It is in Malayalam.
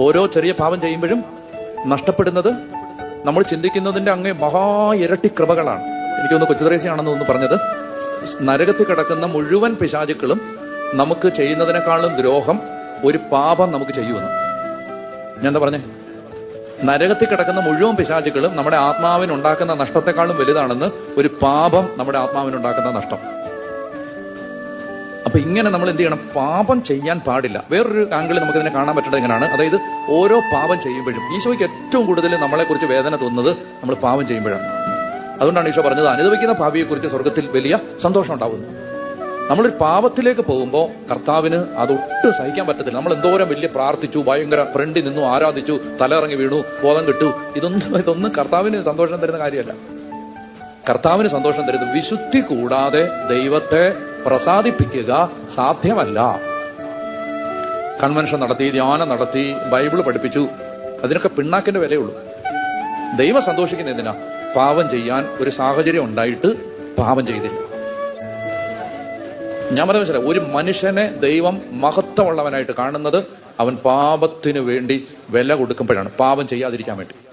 ഓരോ ചെറിയ പാപം ചെയ്യുമ്പോഴും നഷ്ടപ്പെടുന്നത് നമ്മൾ ചിന്തിക്കുന്നതിന്റെ അങ്ങേ മഹാ ഇരട്ടി കൃപകളാണ്. എനിക്കൊന്ന് കൊച്ചുദ്രേശിയാണെന്ന് ഒന്ന് പറഞ്ഞത്. നരകത്തിൽ കിടക്കുന്ന മുഴുവൻ പിശാചുക്കളും നമുക്ക് ചെയ്യുന്നതിനേക്കാളും ദ്രോഹം ഒരു പാപം നമുക്ക് ചെയ്യുമെന്ന്. ഞാൻ എന്താ പറഞ്ഞേ? നരകത്തിൽ കിടക്കുന്ന മുഴുവൻ പിശാചുക്കളും നമ്മുടെ ആത്മാവിനുണ്ടാക്കുന്ന നഷ്ടത്തെക്കാളും വലുതാണെന്ന് ഒരു പാപം നമ്മുടെ ആത്മാവിനുണ്ടാക്കുന്ന നഷ്ടം. അപ്പൊ ഇങ്ങനെ നമ്മൾ എന്ത് ചെയ്യണം? പാപം ചെയ്യാൻ പാടില്ല. വേറൊരു ആംഗിളിൽ നമുക്ക് ഇതിനെ കാണാൻ പറ്റുന്നത് എങ്ങനെയാണ് അതായത് ഓരോ പാപം ചെയ്യുമ്പോഴും ഈശോയ്ക്ക് ഏറ്റവും കൂടുതൽ നമ്മളെ കുറിച്ച് വേദന തോന്നുന്നത് നമ്മൾ പാപം ചെയ്യുമ്പോഴാണ്. അതുകൊണ്ടാണ് ഈശോ പറഞ്ഞത് അനുഭവിക്കുന്ന ഭാവിയെ കുറിച്ച് സ്വർഗത്തിൽ വലിയ സന്തോഷം ഉണ്ടാവുന്നു. നമ്മളൊരു പാപത്തിലേക്ക് പോകുമ്പോൾ കർത്താവിന് അതൊട്ടും സഹിക്കാൻ പറ്റത്തില്ല. നമ്മൾ എന്തോരം വലിയ പ്രാർത്ഥിച്ചു ഭയങ്കര ഫ്രണ്ടിൽ നിന്നു ആരാധിച്ചു തലയിറങ്ങി വീണു ബോധം കിട്ടു. ഇതൊന്നും ഇതൊന്നും കർത്താവിന് സന്തോഷം തരുന്ന കാര്യമല്ല. കർത്താവിന് സന്തോഷം തരുന്നത് വിശുദ്ധി കൂടാതെ ദൈവത്തെ പ്രസാദിപ്പിക്കുക സാധ്യമല്ല. കൺവെൻഷൻ നടത്തി ധ്യാനം നടത്തി ബൈബിൾ പഠിപ്പിച്ചു. അതിനൊക്കെ പിണ്ണാക്കിന്റെ വിലയുള്ളൂ. ദൈവം സന്തോഷിക്കുന്ന എന്തിനാ? പാപം ചെയ്യാൻ ഒരു സാഹചര്യം ഉണ്ടായിട്ട് പാവം ചെയ്തില്ല. ഞാൻ പറഞ്ഞ മനസ്സിലായി? ഒരു മനുഷ്യനെ ദൈവം മഹത്വമുള്ളവനായിട്ട് കാണുന്നത് അവൻ പാപത്തിന് വേണ്ടി വില കൊടുക്കുമ്പോഴാണ്. പാപം ചെയ്യാതിരിക്കാൻ വേണ്ടി.